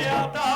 Biada!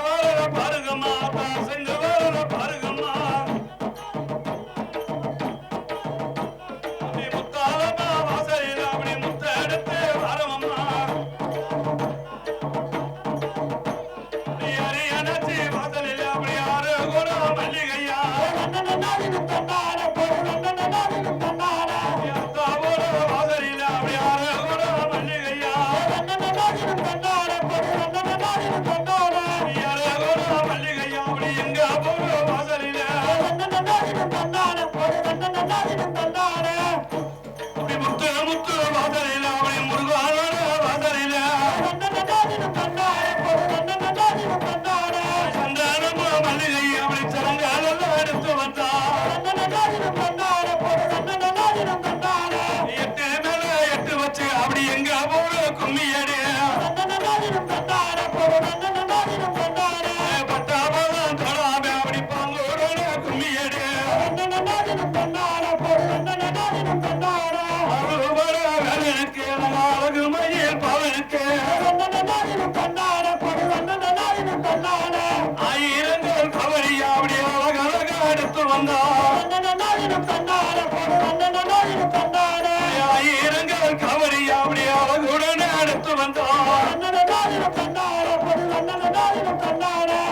அவரை அவருடைய அழகுடன் அழைத்து வந்தார்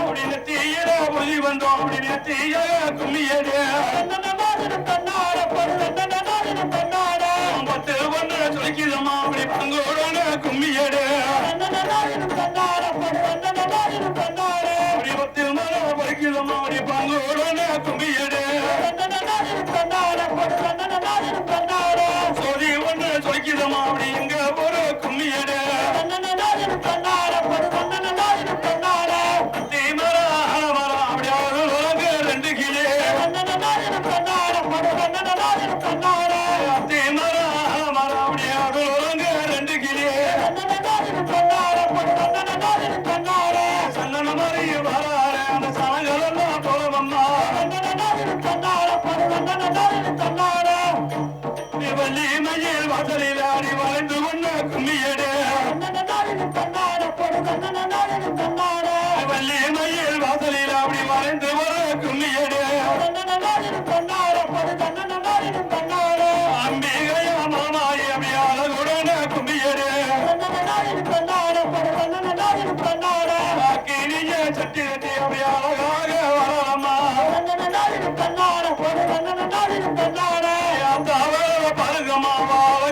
அப்படின்னு தீயர புதி வந்தோம். அப்படின்னு தீய கும்மியது பத்து ஒன்று சொல்லிக்கிறோமா அப்படி பங்கோடன கும்மியடு அப்படி பத்து மரம் பறிக்கிறோமா அப்படி பங்கோடன கும்மியடு காதலில் அப்படி மறைந்து வர கும்மியடு அம்பிகையா மாமாயி அபியால குடன கும்மியடு அக்கினிய சட்டி கட்டி அபியாலகாக வரலம்மா. அந்த பருகமா வாழ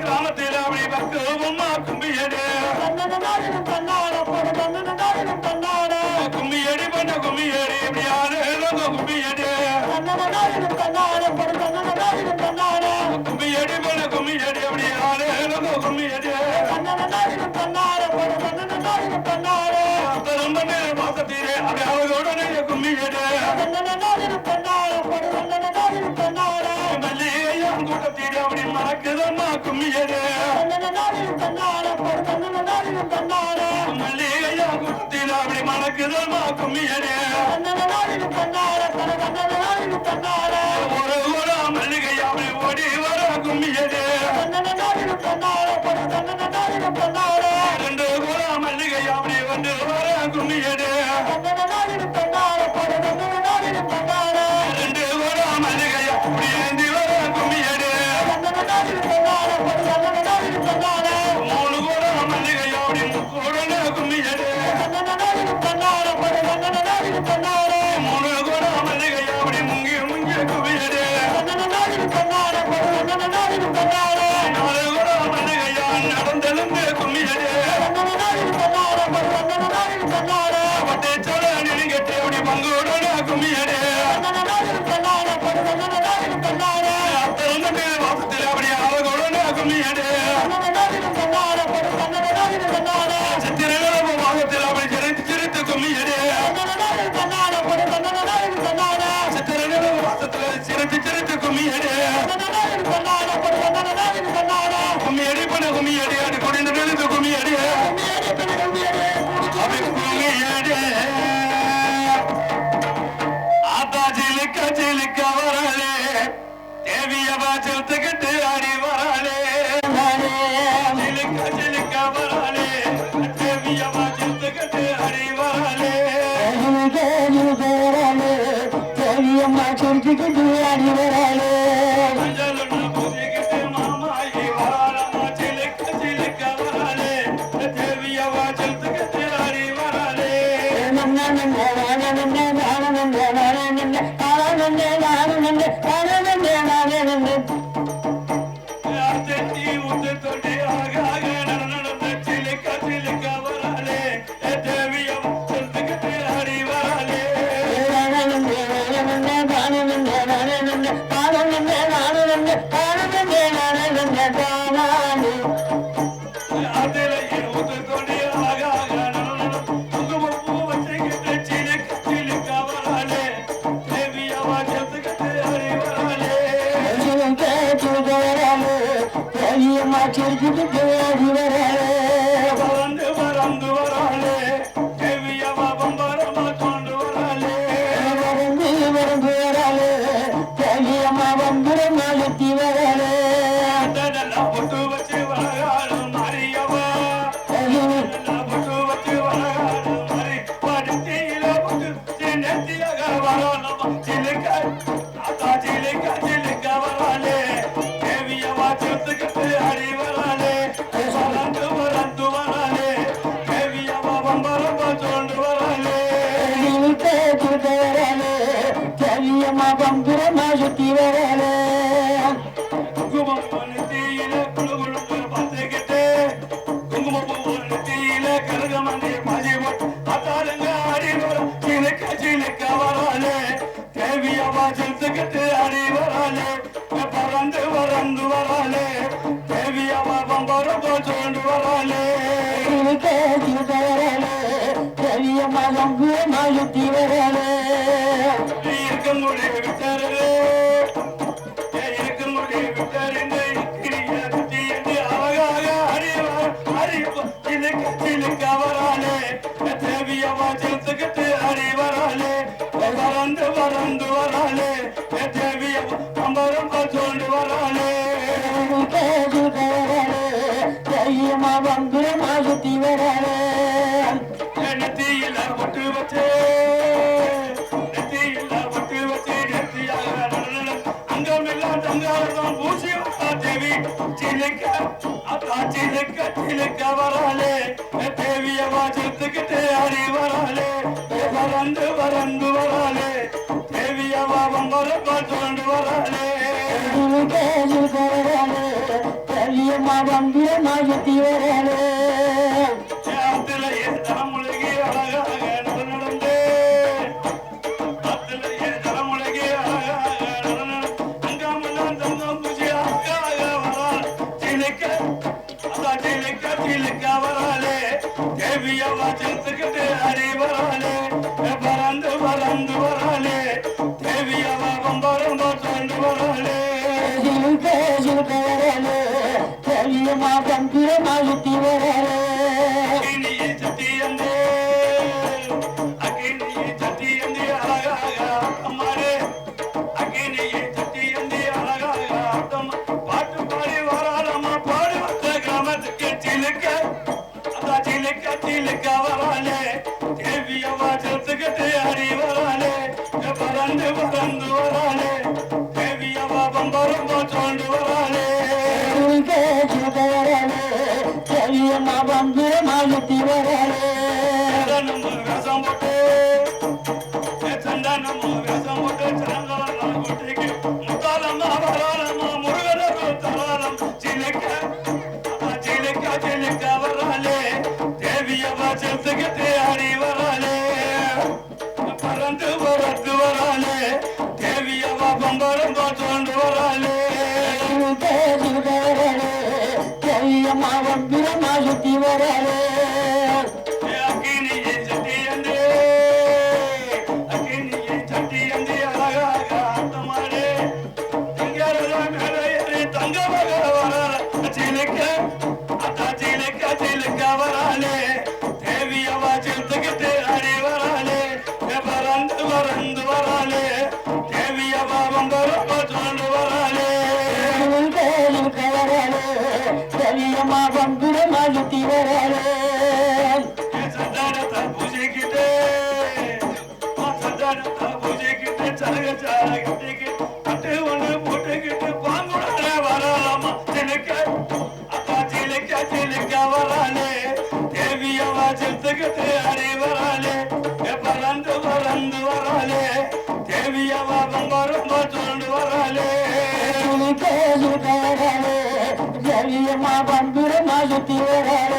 கிராமத்தில் அப்படி பக்குவமா கும்பியது ஜனமாக்கும் மல்லிகையா குத்தில் அப்படி மணக்குதமாக்கும் ஒரு ஒரு மல்லிகையா அப்படி ஓடி வர கும்மியது Thank you. முழுக்க சிதறலே பெரிய மலம்பு மழுத்தி வரலே இருக்க முடிவு தரலே இருக்க முடிவு தரலே அவராலே தேவிய வாசத்துக்கு அறிவராலே வறந்து வறந்து வராலே தேவிய அம்பரம் சொல்லி வராலே தேவி மவங்கு மா திணக்க திணக்க வராளே. தேவிய வாசத்துக்கிட்டே அடி வராளே. வறந்து வறந்து வராளே. தேவிய வாவம் வரப்பா சுழண்டு வராளே. வராளே தெரியமா வந்தியமா எத்தி வராளே. Thank you. Thank.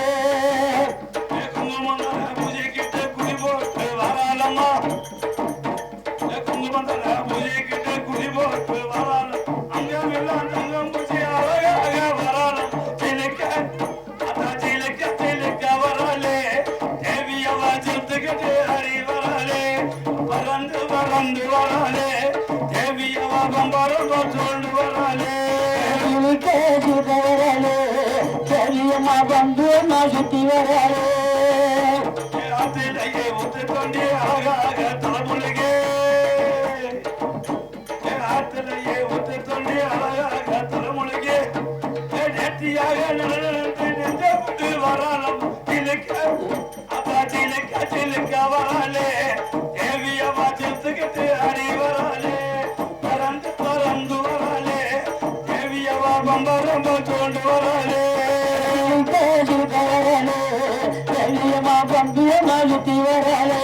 அம்மா பந்திய மழுத்தி வரலே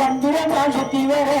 ಬಂದಿರ ಮಾಡುತ್ತೀವರೇ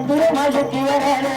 அன்பு மயக்கி வரலே